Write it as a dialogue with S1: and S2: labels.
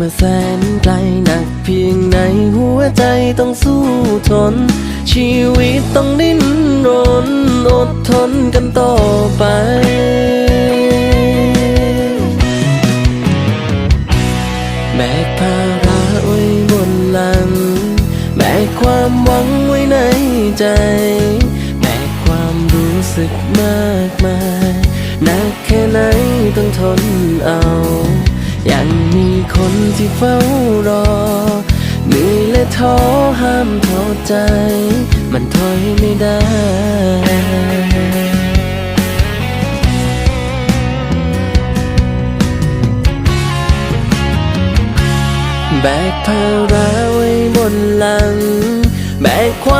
S1: มาแสนไกลหนักเพียงไหนหัวใจต้องสู้ทน ชีวิตต้องดิ้นรนอดทนกันต่อไปแบกภาระไว้บนหลังแบกความหวังไว้ในใจแบกความรู้สึกมากมายหนักแค่ไหนต้องทนเอา คนที่เฝ้ารอเหนื่อยและท้อห้ามท้อใจ มันถอยไม่ได้แบกภาระไว้บนหลัง แบกความ